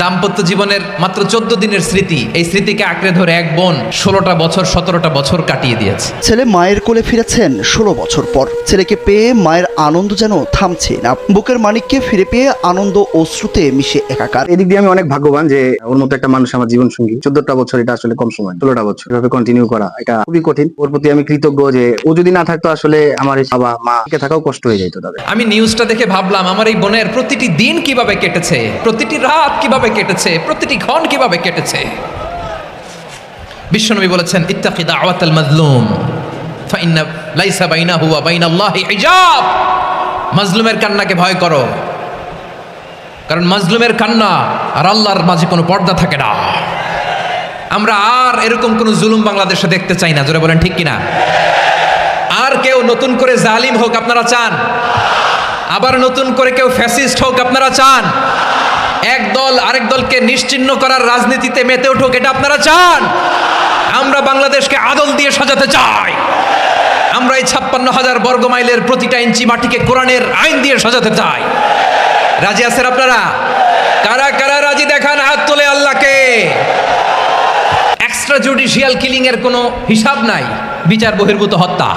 দাম্পত্য জীবনের মাত্র চোদ্দ দিনের স্মৃতি এই স্মৃতিকে আঁকড়ে ধরে এক বোন ষোলোটা বছর সতেরোটা বছর কাটিয়ে দিয়েছে। ছেলে মায়ের কোলে ফিরেছেন ষোলো বছর পর। ছেলেকে পেয়ে মায়ের আনন্দ যেন থামছে না। বুকের মানিককে ফিরে পেয়ে আনন্দ অশ্রুতে মিশে একাকার। এদিক দিয়ে আমি অনেক ভাগ্যবান যে ওর মতো একটা মানুষ আমার জীবন সঙ্গী চোদ্দটা বছর এটা আসলে কম সময় ষোলোটা বছর। এভাবে কন্টিনিউ করা এটা খুবই কঠিন। ওর প্রতি আমি কৃতজ্ঞ যে ও যদি না থাকতো আসলে আমার এই বাবা মা কে থাকাও কষ্ট হয়ে যেত তাদের। আমি নিউজটা দেখে ভাবলাম আমার এই বোনের প্রতিটি দিন কীভাবে কেটেছে? প্রতিটি রাত কীভাবে কেটেছে, প্রতিটি ক্ষণ কীভাবে কেটেছে? বিশ্বনবী বলেছেন, ইত্তাকি দাওয়াতাল মাজলুম, ফাইন্না লাইসা বাইনাহু ওয়া বাইনাল্লাহি হিজাব মাজলুমের কান্নাকে ভয় করো। কারণ মাজলুমের কান্না আর আল্লাহর মাঝে কোনো পর্দা থাকে না। আমরা আর এরকম কোনো জুলুম বাংলাদেশে দেখতে চাই না, জোরে বলেন ঠিক কিনা? আর কেউ নতুন করে জালিম হোক, আপনারা চান? আবার নতুন করে কেউ ফ্যাসিস্ট হোক, আপনারা চান? এক দল আরেক দলকে নিশ্চিহ্ন করার রাজনীতিতে মেতে উঠুক, এটা আপনারা চান? আমরা বাংলাদেশকে আদল দিয়ে সাজাতে চাই। আমরা এই ছাপ্পান্ন হাজার বর্গ মাইলের প্রতিটা ইঞ্চি মাটিকে কোরআনের আইন দিয়ে সাজাতে চাই। রাজি আছেন আপনারা? কারা কারা রাজি? দেখান হাত তোলে আল্লাহকে। এক্সট্রা জুডিশিয়াল কিলিং এর কোনো হিসাব নাই। বিচার বহির্ভূত হত্যা।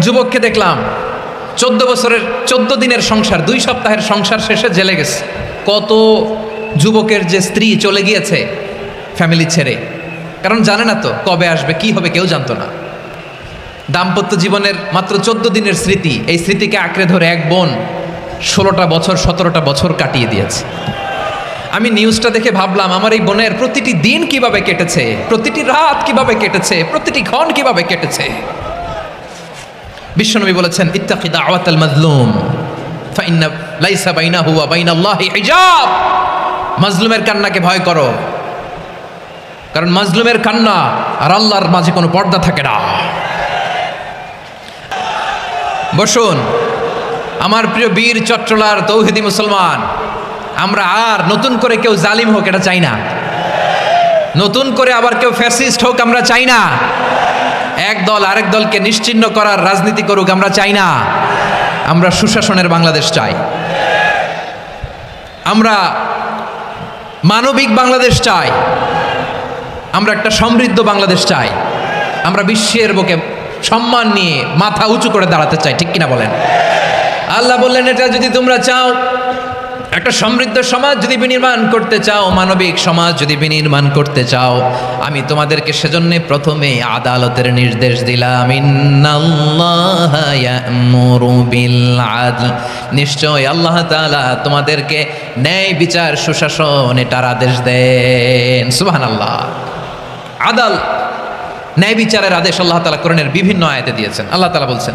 যুবককে দেখলাম। চোদ্দ বছরের, চোদ্দ দিনের সংসার, দুই সপ্তাহের সংসার শেষে জেলে গেছে। কত যুবকের যে স্ত্রী চলে গিয়েছে ফ্যামিলি ছেড়ে। কারণ জানে না তো কবে আসবে, কি হবে, কেউ জানতো না। দাম্পত্য জীবনের মাত্র চোদ্দ দিনের স্মৃতি, এই স্মৃতিকে আঁকড়ে ধরে এক বোন ষোলোটা বছর, সতেরোটা বছর কাটিয়ে দিয়েছে। আমি নিউজটা দেখে ভাবলাম, আমার এই বোনের প্রতিটি দিন কীভাবে কেটেছে? প্রতিটি রাত কীভাবে কেটেছে? প্রতিটি ক্ষণ কীভাবে কেটেছে? বিশ্বনবী বলেছেন, ইত্তাকি দাওয়াতাল মাজলুম, ফাইন্না লাইসা বাইনাহু ওয়া বাইনাল্লাহি হিজাব। মাজলুমের কান্নাকে ভয় করো। কারণ মাজলুমের কান্না আর আল্লাহর মাঝে কোনো পর্দা থাকে না। বসুন, আমার প্রিয় বীর চট্টলার তৌহিদি মুসলমান, আমরা আর নতুন করে কেউ জালিম হোক, এটা চাই না। নতুন করে আবার কেউ ফ্যাসিস্ট হোক, আমরা চাই না। এক দল আরেক দলকে নিশ্চিহ্ন করার রাজনীতি করুক, আমরা চাই না। আমরা সুশাসনের বাংলাদেশ চাই। আমরা মানবিক বাংলাদেশ চাই। আমরা একটা সমৃদ্ধ বাংলাদেশ চাই। আমরা বিশ্বের বুকে সম্মান নিয়ে মাথা উঁচু করে দাঁড়াতে চাই, ঠিক কিনা বলেন? আল্লাহ বললেন, এটা যদি তোমরা চাও একটা সমৃদ্ধ সমাজ যদি বিনির্মাণ করতে চাও, মানবিক সমাজ যদি বিনির্মাণ করতে চাও, আমি তোমাদেরকে সেজন্য প্রথমে আদালতের নির্দেশ দিলাম। নিশ্চয় আল্লাহ তালা তোমাদেরকে ন্যায় বিচার, সুশাসন এটার আদেশ দেন। সুবহানাল্লাহ। আদাল, ন্যায় বিচারের আদেশ আল্লাহ তালা কোরআনের বিভিন্ন আয়তে দিয়েছেন। আল্লাহ তালা বলছেন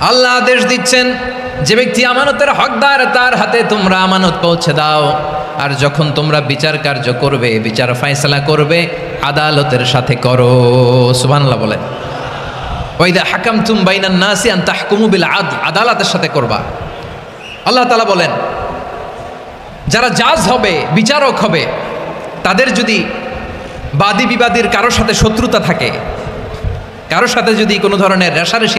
আল্লাহ আদেশ দিচ্ছেন, যে ব্যক্তি আমানতের হকদার, তার হাতে তোমরা আমানত পৌঁছে দাও। আর যখন তোমরা বিচার কার্য করবে, বিচার ফাইসলা করবে, আদালতের সাথে করো। সুবহানাল্লাহ বলেন। ওইদা হাকাম তুম বাইনান নাসি আন তাহকুমু বিল আদ আদালতের সাথে করবা। আল্লাহ তালা বলেন, যারা জাজ হবে, বিচারক হবে, তাদের যদি বাদী বিবাদীর কারোর সাথে শত্রুতা থাকে, কারোর সাথে যদি কোনো ধরনের রেশারেশি